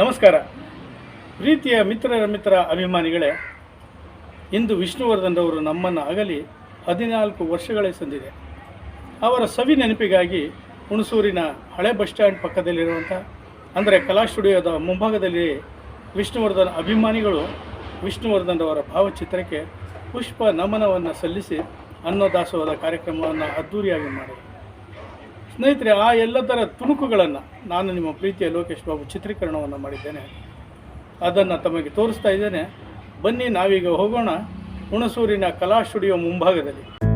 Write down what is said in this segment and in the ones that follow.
ನಮಸ್ಕಾರ. ಪ್ರೀತಿಯ ಮಿತ್ರರ ಮಿತ್ರ ಅಭಿಮಾನಿಗಳೇ, ಇಂದು ವಿಷ್ಣುವರ್ಧನ್ ಅವರು ನಮ್ಮನ್ನು ಅಗಲಿ ಹದಿನಾಲ್ಕು ವರ್ಷಗಳೇ ಸಂದಿದೆ. ಅವರ ಸವಿ ನೆನಪಿಗಾಗಿ ಹುಣಸೂರಿನ ಹಳೆ ಬಸ್ ಸ್ಟ್ಯಾಂಡ್ ಪಕ್ಕದಲ್ಲಿರುವಂಥ, ಅಂದರೆ ಕಲಾ ಸ್ಟುಡಿಯೋದ ಮುಂಭಾಗದಲ್ಲಿ ವಿಷ್ಣುವರ್ಧನ್ ಅಭಿಮಾನಿಗಳು ವಿಷ್ಣುವರ್ಧನ್ ಅವರ ಭಾವಚಿತ್ರಕ್ಕೆ ಪುಷ್ಪ ನಮನವನ್ನು ಸಲ್ಲಿಸಿ ಅನ್ನದಾಸೋಹದ ಕಾರ್ಯಕ್ರಮವನ್ನು ಅದ್ಧೂರಿಯಾಗಿ ಮಾಡಿದರು. ಸ್ನೇಹಿತರೆ, ಆ ಎಲ್ಲದರ ತುಣುಕುಗಳನ್ನು ನಾನು ನಿಮ್ಮ ಪ್ರೀತಿಯ ಲೋಕೇಶ್ ಬಾಬು ಚಿತ್ರೀಕರಣವನ್ನು ಮಾಡಿದ್ದೇನೆ. ಅದನ್ನು ತಮಗೆ ತೋರಿಸ್ತಾ ಇದ್ದೇನೆ. ಬನ್ನಿ, ನಾವೀಗ ಹೋಗೋಣ ಹುಣಸೂರಿನ ಕಲಾ ಸ್ಟುಡಿಯೋ ಮುಂಭಾಗದಲ್ಲಿ.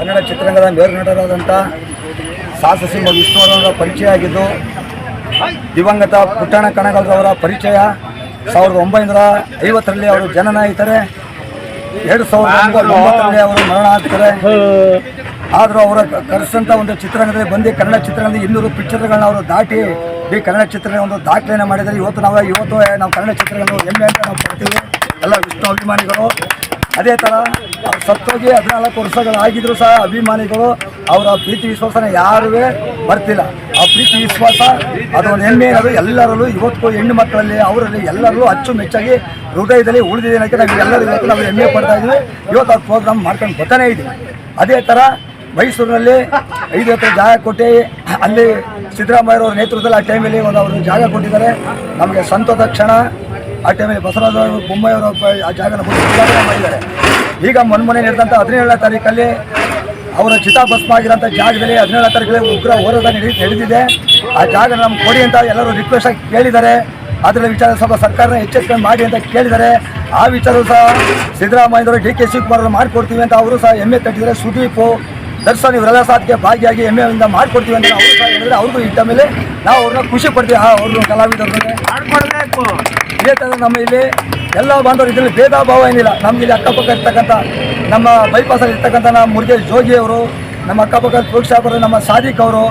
ಕನ್ನಡ ಚಿತ್ರರಂಗದ ಮೇರು ನಟರಾದಂಥ ಸಾಹಸ ವಿಷ್ಣುವರವರ ಪರಿಚಯ ಆಗಿದ್ದು, ದಿವಂಗತ ಪುಟ್ಟಣ ಕಣಗಲ್ರವರ ಪರಿಚಯ. ಸಾವಿರದ ಒಂಬೈನೂರ ಐವತ್ತರಲ್ಲಿ ಅವರು ಜನನ ಆಯ್ತಾರೆ ಎರಡು ಸಾವಿರದ ಒಂಬತ್ತರಲ್ಲಿ ಅವರು ಮರಣ ಆಗ್ತಾರೆ ಆದರೂ ಅವರ ಕರೆಸಿದಂಥ ಒಂದು ಚಿತ್ರರಂಗದಲ್ಲಿ ಬಂದು ಕನ್ನಡ ಚಿತ್ರರಂಗದ ಇನ್ನೂರು ಪಿಕ್ಚರ್ಗಳನ್ನ ಅವರು ದಾಟಿ ಈ ಕನ್ನಡ ಚಿತ್ರರಂಗ ಒಂದು ದಾಖಲೆಯನ್ನು ಮಾಡಿದರೆ ಇವತ್ತು ನಾವು ಇವತ್ತು ನಾವು ಕನ್ನಡ ಚಿತ್ರರಂಗ ಹೆಮ್ಮೆ ಅಂತ ನಾವು ಕೊಡ್ತೀವಿ. ಎಲ್ಲ ವಿಷ್ಣು ಅಭಿಮಾನಿಗಳು. ಅದೇ ಥರ ಸತ್ತೋಗಿ ಹದಿನಾಲ್ಕು ವರ್ಷಗಳಾಗಿದ್ರು ಸಹ ಅಭಿಮಾನಿಗಳು ಅವರ ಪ್ರೀತಿ ವಿಶ್ವಾಸನ ಯಾರೂ ಬರ್ತಿಲ್ಲ. ಆ ಪ್ರೀತಿ ವಿಶ್ವಾಸ, ಅದೊಂದು ಹೆಮ್ಮೆ ಅದು ಎಲ್ಲರಲ್ಲೂ. ಇವತ್ತು ಹೆಣ್ಣು ಮಕ್ಕಳಲ್ಲಿ, ಅವರಲ್ಲಿ ಎಲ್ಲರಲ್ಲೂ ಅಚ್ಚುಮೆಚ್ಚಾಗಿ ಹೃದಯದಲ್ಲಿ ಉಳಿದಿದೆ ಅನ್ನೋಕ್ಕೆ ನಾವು ಎಲ್ಲರೂ ಇವತ್ತು ನಾವು ಹೆಮ್ಮೆ ಪಡ್ತಾ ಇದ್ವಿ ಇವತ್ತು ಆ ಪ್ರೋಗ್ರಾಮ್ ಮಾಡ್ಕೊಂಡು ಬರ್ತಾನೆ ಇದೆ ಅದೇ ಥರ ಮೈಸೂರಿನಲ್ಲಿ ಐದು ಎಕರೆ ಜಾಗ ಕೊಟ್ಟು, ಅಲ್ಲಿ ಸಿದ್ದರಾಮಯ್ಯರವ್ರ ನೇತೃತ್ವದಲ್ಲಿ ಆ ಟೈಮಲ್ಲಿ ಒಂದು ಅವರು ಜಾಗ ಕೊಟ್ಟಿದ್ದಾರೆ. ನಮಗೆ ಸಂತೋಷ ಕ್ಷಣ. ಆ ಟೈಮಲ್ಲಿ ಬಸವರಾಜ ಬೊಮ್ಮಾಯಿಯವರು ಆ ಜಾಗನ ಮಾಡಿದ್ದಾರೆ. ಈಗ ಮೊನ್ನೆ ನಡೆದಂಥ ಹದಿನೇಳನೇ ತಾರೀಕಲ್ಲಿ ಅವರ ಚಿತಾಭಸ್ಮ ಆಗಿರೋಂಥ ಜಾಗದಲ್ಲಿ ಹದಿನೇಳನೇ ತಾರೀಕಲ್ಲಿ ಉಗ್ರ ಹೋರಾಟ ನಡೀ ನಡೆದಿದೆ. ಆ ಜಾಗ ನಮ್ಗೆ ಕೊಡಿ ಅಂತ ಎಲ್ಲರೂ ರಿಕ್ವೆಸ್ಟ್ ಆಗಿ ಕೇಳಿದ್ದಾರೆ. ಅದರ ವಿಚಾರ ಸ್ವಲ್ಪ ಸರ್ಕಾರನ ಎಚ್ಚರಿಕೆ ಮಾಡಿ ಅಂತ ಕೇಳಿದ್ದಾರೆ. ಆ ವಿಚಾರ ಸಹ ಸಿದ್ದರಾಮಯ್ಯವರು ಡಿ ಕೆ ಶಿವಕುಮಾರ್ ಮಾಡಿಕೊಡ್ತೀವಿ ಅಂತ ಅವರು ಸಹ ಎಮ್ಮೆ ತಟ್ಟಿದ್ದಾರೆ. ಸುದೀಪು ದರ್ಶನ್ ಇವರೆಲ್ಲ ಸಾಧ್ಯ ಭಾಗಿಯಾಗಿ ಹೆಮ್ಮೆಯಿಂದ ಮಾಡಿಕೊಡ್ತೀವಿ ಅಂತ ಅವರು ಸಹ ಹೇಳಿದ್ರೆ ಅವ್ರಿಗೂ ಇಟ್ಟ ಮೇಲೆ ನಾವು ಅವ್ರನ್ನ ಖುಷಿ ಪಡ್ತೀವಿ. ಆ ಅವ್ರನ್ನ ಕಲಾವಿದರನ್ನೇ ಇದೇ ಥರ ನಮ್ಮ ಇಲ್ಲಿ ಎಲ್ಲ ಬಾಂಧವರು ಇದರಲ್ಲಿ ಭೇದ ಭಾವ ಏನಿಲ್ಲ. ನಮ್ಗೆ ಇಲ್ಲಿ ಅಕ್ಕಪಕ್ಕ ಇರ್ತಕ್ಕಂಥ ನಮ್ಮ ಬೈಪಾಸಲ್ಲಿ ಇರ್ತಕ್ಕಂಥ ನಮ್ಮ ಮುರುಗೇಶ್ ಜೋಗಿ ಅವರು ನಮ್ಮ ಅಕ್ಕಪಕ್ಕ ಫ್ರೂಟ್ ಶಾಪರ್ ನಮ್ಮ ಸಾದಿಕ್ ಅವರು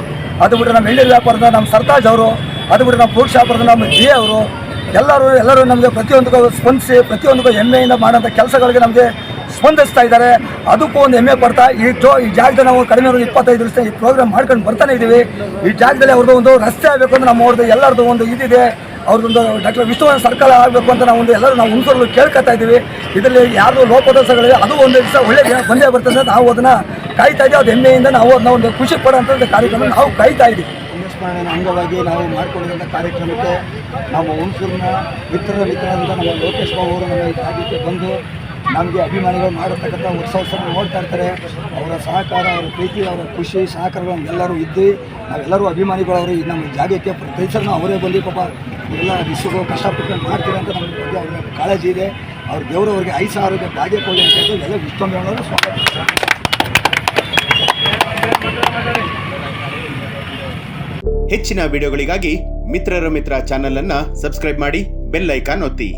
ಅದು ಬಿಟ್ಟರೆ ನಮ್ಮ ಎಳ್ಳಿ ವ್ಯಾಪಾರದ ನಮ್ಮ ಸರ್ತಾಜ್ ಅವರು ಅದು ಬಿಟ್ಟರೆ ನಮ್ಮ ಫ್ರೂಟ್ ಶಾಪರ್ದ ನಮ್ಮ ಜಿ ಅವರು ಎಲ್ಲರೂ ಎಲ್ಲರೂ ನಮಗೆ ಪ್ರತಿಯೊಂದಕ್ಕೂ ಸ್ಪಂದಿಸಿ ಪ್ರತಿಯೊಂದಕ್ಕೂ ಹೆಮ್ಮೆಯಿಂದ ಮಾಡೋಂಥ ಕೆಲಸಗಳಿಗೆ ನಮಗೆ ಸ್ಪಂದಿಸ್ತಾ ಇದ್ದಾರೆ. ಅದಕ್ಕೂ ಒಂದು ಹೆಮ್ಮೆ ಪಡ್ತಾ ಈ ಜೋ ಈ ಜಾಗದಲ್ಲಿ ನಾವು ಕಡಿಮೆ ಒಂದು ಇಪ್ಪತ್ತೈದು ವರ್ಷ ಈ ಪ್ರೋಗ್ರಾಮ್ ಮಾಡ್ಕೊಂಡು ಬರ್ತಾನೆ ಇದ್ದೀವಿ. ಈ ಜಾಗದಲ್ಲಿ ಅವ್ರದ್ದು ಒಂದು ರಸ್ತೆ ಆಗಬೇಕು ಅಂತ ನಮ್ಮ ಅವ್ರದ್ದು ಎಲ್ಲರದ್ದು ಒಂದು ಇದಿದೆ. ಅವ್ರದ್ದೊಂದು ಡಾಕ್ಟರ್ ವಿಷ್ಣುವರ್ಧನ್ ಸರ್ಕಾರ ಆಗಬೇಕು ಅಂತ ನಾವು ಒಂದು ಎಲ್ಲರೂ ನಾವು ಹುಣಸೂರು ಕೇಳ್ಕೊತಾ ಇದ್ದೀವಿ. ಇದರಲ್ಲಿ ಯಾರು ಲೋಪದೋಷಗಳಿವೆ ಅದು ಒಂದು ದಿವಸ ಒಳ್ಳೆ ದಿನ ಬಂದೇ ಬರ್ತದೆ ನಾವು ಅದನ್ನು ಕಾಯ್ತಾ ಇದ್ದೀವಿ. ಅದು ಹೆಮ್ಮೆಯಿಂದ ನಾವು ಅದನ್ನ ಒಂದು ಖುಷಿ ಪಡೋಂಥ ಕಾರ್ಯಕ್ರಮ ನಾವು ಕಾಯ್ತಾ ಇದ್ದೀವಿ. ಅಂಗವಾಗಿ ನಾವು ಮಾಡಿಕೊಂಡಿರುವಂಥ ಕಾರ್ಯಕ್ರಮಕ್ಕೆ ನಮ್ಮ ಹುಣಸೂರಿನ ಮಿತ್ರರ ಮಿತ್ರ ನಮ್ಮ ಲೋಕೇಶ್ ಅವರು ನಮ್ಮ ಈ ಬಂದು ನಮಗೆ ಅಭಿಮಾನಿಗಳು ಮಾಡತಕ್ಕಂಥ ಉತ್ಸವ ನೋಡ್ತಾ ಇರ್ತಾರೆ. ಅವರ ಸಹಕಾರ, ಅವರ ಪ್ರೀತಿ, ಅವರ ಖುಷಿ, ಸಹಕಾರಗಳನ್ನು ಎಲ್ಲರೂ ಇದ್ದು ನಾವೆಲ್ಲರೂ ಅಭಿಮಾನಿಗಳವರು ಈ ನಮ್ಮ ಜಾಗಕ್ಕೆ ಪ್ರತಿ ಸಲ ಅವರೇ ಬಂದು ಪಾಪ ಎಲ್ಲ ರಿಷಿಗಳು ಕಷ್ಟಪಟ್ಟು ಮಾಡ್ತೀವಿ ಅಂತ ನಮ್ಮ ಬಗ್ಗೆ ಅವ್ರ ಕಾಳಜಿ ಇದೆ. ಅವ್ರ ದೇವರು ಅವ್ರಿಗೆ ಐಸ ಆರೋಗ್ಯ ಭಾಗ್ಯ ಕೊಡಲಿ ಅಂತ ಹೇಳಿ ಎಲ್ಲ ವಿಶ್ವಮೇಳವರು ಸ್ವಾಗತ ಹೆಚ್ಚಿನ ವಿಡಿಯೋಗಳಿಗಾಗಿ ಮಿತ್ರರ ಮಿತ್ರ ಚಾನೆಲ್ ಅನ್ನ ಸಬ್ಸ್ಕ್ರೈಬ್ ಮಾಡಿ ಬೆಲ್ ಐಕಾನ್ ಒತ್ತಿ.